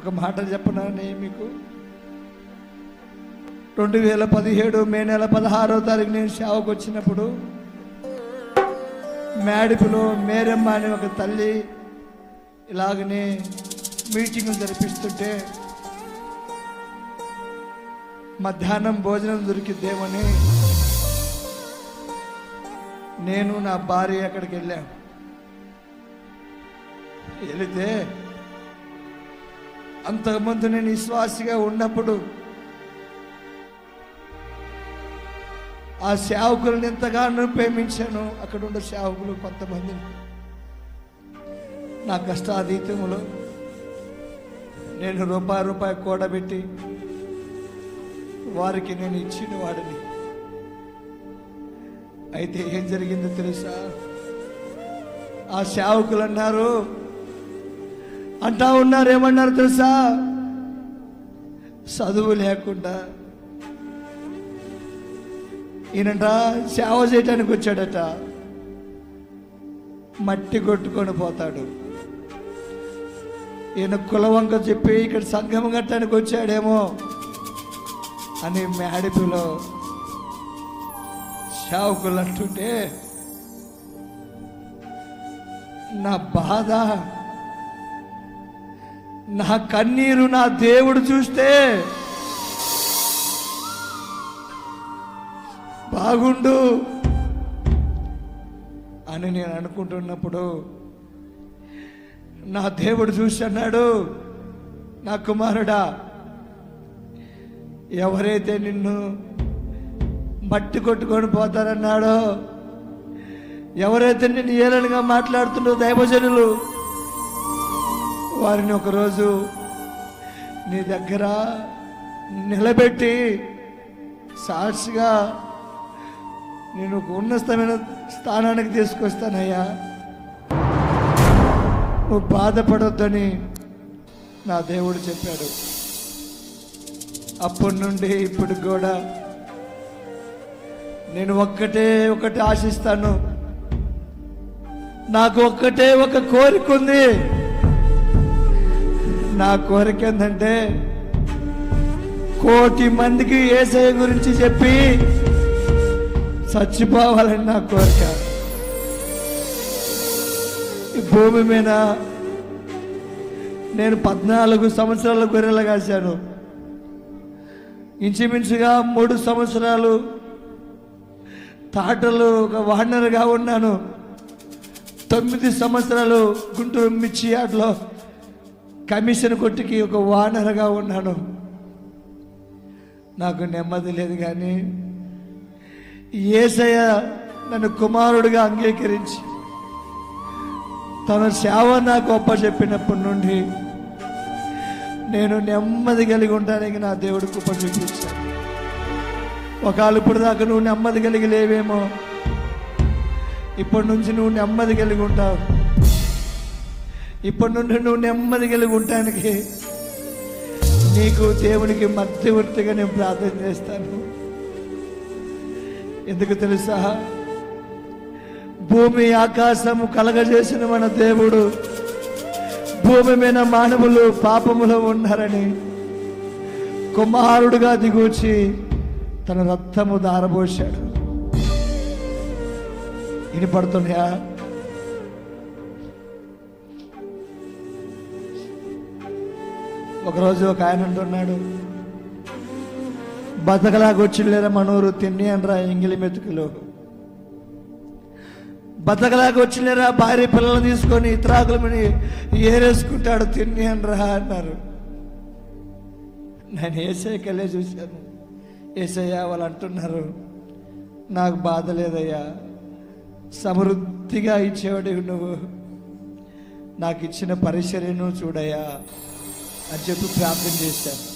ఒక మాట చెప్పనానే మీకు? రెండు వేల పదిహేడు మే నెల పదహారో తారీఖు నేను సేవకు వచ్చినప్పుడు మేడిపులో మేరమ్మ అనే ఒక తల్లి ఇలాగనే మీటింగులు జరిపిస్తుంటే మధ్యాహ్నం భోజనం దొరికిద్దేమని నేను నా భార్య అక్కడికి వెళ్ళాను. వెళితే అంతకుముందు నేను విశ్వాసిగా ఉన్నప్పుడు ఆ సేవకులను ఎంతగానో ప్రేమించాను. అక్కడ ఉన్న సేవకులు కొంతమందిని నా కష్టాతీతంలో నేను రూపాయి రూపాయి కూడబెట్టి వారికి నేను ఇచ్చిన వాడిని. అయితే ఏం జరిగిందో తెలుసా? ఆ సేవకులు అన్నారు అంటా ఉన్నారు ఏమన్నారు తెలుసా? చదువు లేకుండా. ఈయనంట సేవ చేయటానికి వచ్చాడట. మట్టి కొట్టుకొని పోతాడు. ఈయన కులవంక చెప్పి ఇక్కడ సంఘం కట్టడానికి వచ్చాడేమో అని మేడిపిలో సేవకులు అంటుంటే నా బాధ నా కన్నీరు నా దేవుడు చూస్తే బాగుండు అని నేను అనుకుంటున్నప్పుడు నా దేవుడు చూసి అన్నాడు నా కుమారుడా ఎవరైతే నిన్ను మట్టి కొట్టుకొని పోతారన్నాడో ఎవరైతే నిన్ను ఏలనగా మాట్లాడుతుండో దైవజనులు వారిని ఒకరోజు నీ దగ్గర నిలబెట్టి సాక్షిగా నేను ఒక ఉన్నతమైన స్థానానికి తీసుకొస్తానయ్యా. నువ్వు బాధపడొద్దని నా దేవుడు చెప్పాడు. అప్పటి నుండి ఇప్పుడు కూడా నేను ఒక్కటే ఒకటి ఆశిస్తాను. నాకు ఒక్కటే ఒక కోరిక ఉంది. నా కోరిక ఏంటంటే కోటి మందికి ఏసఐ గురించి చెప్పి చచ్చిపోవాలని నా కోరిక. ఈ భూమి మీద నేను పద్నాలుగు సంవత్సరాల గొర్రెలు కాశాను. ఇంచుమించుగా మూడు సంవత్సరాలు తాటలు ఒక వాహనర్గా ఉన్నాను. తొమ్మిది సంవత్సరాలు గుంటూరు మిర్చి ఆటలో కమిషన్ కొట్టుకి ఒక వానరుగా ఉన్నాను. నాకు నెమ్మది లేదు కానీ ఏసయ్య నన్ను కుమారుడిగా అంగీకరించి తన సేవ నాకు గొప్ప చెప్పినప్పటి నుండి నేను నెమ్మది కలిగి ఉండడానికి నా దేవుడు కృప చూపించాను ఒకవేళ ఇప్పుడు దాకా నువ్వు నెమ్మది కలిగి లేవేమో ఇప్పటి నుంచి నువ్వు నెమ్మది కలిగి ఉంటావు. ఇప్పటి నుండి నువ్వు నెమ్మది కలిగి ఉండటానికి నీకు దేవునికి మధ్యవర్తిగా నేను ప్రార్థన చేస్తాను. ఎందుకు తెలుసా? భూమి ఆకాశము కలగజేసిన మన దేవుడు భూమి మీద మానవులు పాపములో ఉన్నారని కుమారుడుగా దిగూచి తన రక్తము దారబోశాడు వినపడుతున్నాయా ఒకరోజు ఒక ఆయన అంటున్నాడు బతకలాగొచ్చిలేరా మనూరు తిండి అనరా ఎంగిలి మెతుకులు. బతకలాగొచ్చిలేరా భార్య పిల్లలు తీసుకొని ఇతరాకుల మీద ఏరేసుకుంటాడు తిండి అనరా అన్నారు. నేను ఏసైకెళ్ళే చూశాను. ఏసయ్యా వాళ్ళు అంటున్నారు నాకు బాధ లేదయ్యా. సమృద్ధిగా ఇచ్చేవాడివి నువ్వు. నాకు ఇచ్చిన పరిచర్యను చూడయ్యా. అని చెప్పి ప్రార్థన చేశారు.